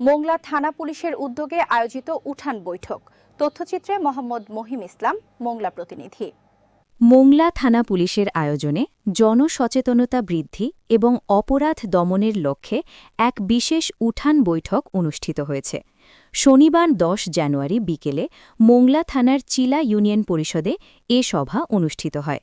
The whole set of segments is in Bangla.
মোংলা থানা পুলিশের উদ্যোগে আয়োজিত উঠান বৈঠক। তথ্যচিত্রে মোহাম্মদ মহিম ইসলাম, মোংলা প্রতিনিধি। মোংলা থানা পুলিশের আয়োজনে জনসচেতনতা বৃদ্ধি এবং অপরাধ দমনের লক্ষ্যে এক বিশেষ উঠান বৈঠক অনুষ্ঠিত হয়েছে। শনিবার দশ জানুয়ারি বিকেলে মোংলা থানার চিলা ইউনিয়ন পরিষদে এ সভা অনুষ্ঠিত হয়।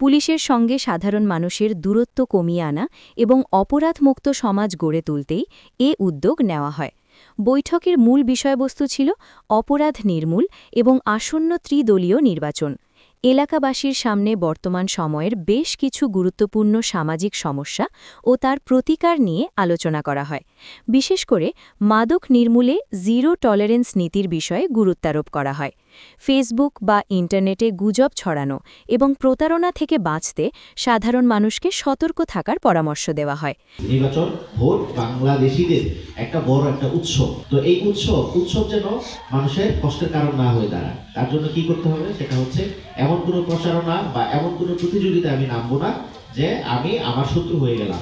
পুলিশের সঙ্গে সাধারণ মানুষের দূরত্ব কমিয়ে আনা এবং অপরাধমুক্ত সমাজ গড়ে তুলতেই এ উদ্যোগ নেওয়া হয়। বৈঠকের মূল বিষয়বস্তু ছিল অপরাধ নির্মূল এবং আসন্ন ত্রিদলীয় নির্বাচন। এলাকাবাসীর সামনে বর্তমান সময়ের বেশ কিছু গুরুত্বপূর্ণ সামাজিক সমস্যা ও তার প্রতিকার নিয়ে আলোচনা করা হয়। বিশেষ করে মাদক নির্মূলে জিরো টলারেন্স নীতির বিষয়ে গুরুত্বারোপ করা হয়। ফেসবুক বা ইন্টারনেটে গুজব ছড়ানো এবং প্রতারণা থেকে বাঁচতে সাধারণ মানুষকে সতর্ক থাকার পরামর্শ দেওয়া হয়। নির্বাচন, ভোট বাংলাদেশিদের একটা বড় একটা উৎসব। তো এই উৎসব উৎসব যেন মানুষের কষ্টের কারণ না হয়ে দাঁড়ায়, তার জন্য কি করতে হবে? সেটা হচ্ছে এমন কোনো প্রচারণা বা এমন কোনো প্রতিযোগিতা আমি নামবো না যে আমি আমার শত্রু হয়ে গেলাম।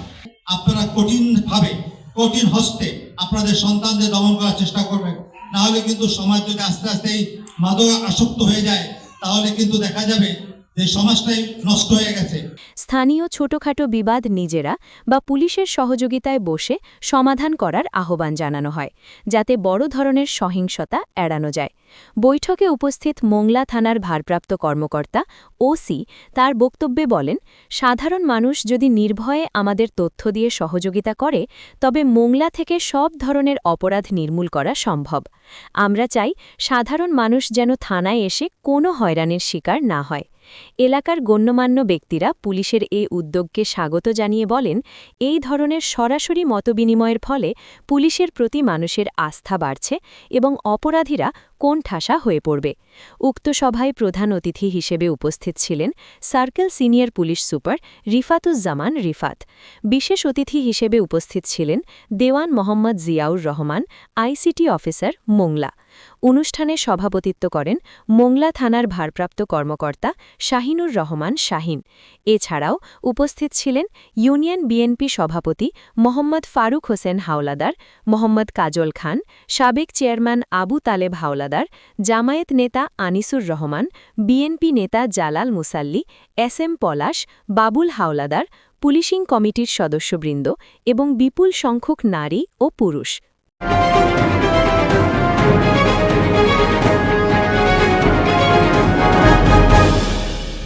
আপনারা কঠিন ভাবে কঠিন হস্তে আপনাদের সন্তানদের দমন করার চেষ্টা করবেন। না হলে কিন্তু সমাজ যদি আস্তে আস্তে এই মাদক আসক্ত হয়ে যায়, তাহলে কিন্তু দেখা যাবে স্থানীয় ছোটখাটো বিবাদ নিজেরা বা পুলিশের সহযোগিতায় বসে সমাধান করার আহ্বান জানানো হয়, যাতে বড় ধরনের সহিংসতা এড়ানো যায়। বৈঠকে উপস্থিত মোংলা থানার ভারপ্রাপ্ত কর্মকর্তা ওসি তার বক্তব্যে বলেন, সাধারণ মানুষ যদি নির্ভয়ে আমাদের তথ্য দিয়ে সহযোগিতা করে, তবে মোংলা থেকে সব ধরনের অপরাধ নির্মূল করা সম্ভব। আমরা চাই সাধারণ মানুষ যেন থানায় এসে কোনো হয়রানির শিকার না হয়। এলাকার গণ্যমান্য ব্যক্তিরা পুলিশের এই উদ্যোগকে স্বাগত জানিয়ে বলেন, এই ধরনের সরাসরি মতবিনিময়ের ফলে পুলিশের প্রতি মানুষের আস্থা বাড়ছে এবং অপরাধীরা কোণঠাসা হয়ে পড়বে। উক্ত সভায় প্রধান অতিথি হিসেবে উপস্থিত ছিলেন circle senior police super Rifatuzzaman Rifat. বিশেষ অতিথি হিসেবে উপস্থিত ছিলেন দেওয়ান মোহাম্মদ জিয়াউর রহমান, আইসিটি অফিসার মোংলা। অনুষ্ঠানে সভাপতিত্ব করেন মোংলা থানার ভারপ্রাপ্ত কর্মকর্তা শাহিনুর রহমান শাহিন। এছাড়াও উপস্থিত ছিলেন ইউনিয়ন বিএনপি সভাপতি মোহাম্মদ ফারুক হোসেন হাওলাদার, মোহাম্মদ কাজল খান, সাবেক চেয়ারম্যান আবু তালেব হাওলাদার জামায়াত নেতা আনিসুর রহমান, বিএনপি নেতা Jalal Musalli, S M Palash, Babul Howlader, policing কমিটির সদস্যবৃন্দ এবং বিপুল সংখ্যক নারী ও পুরুষ।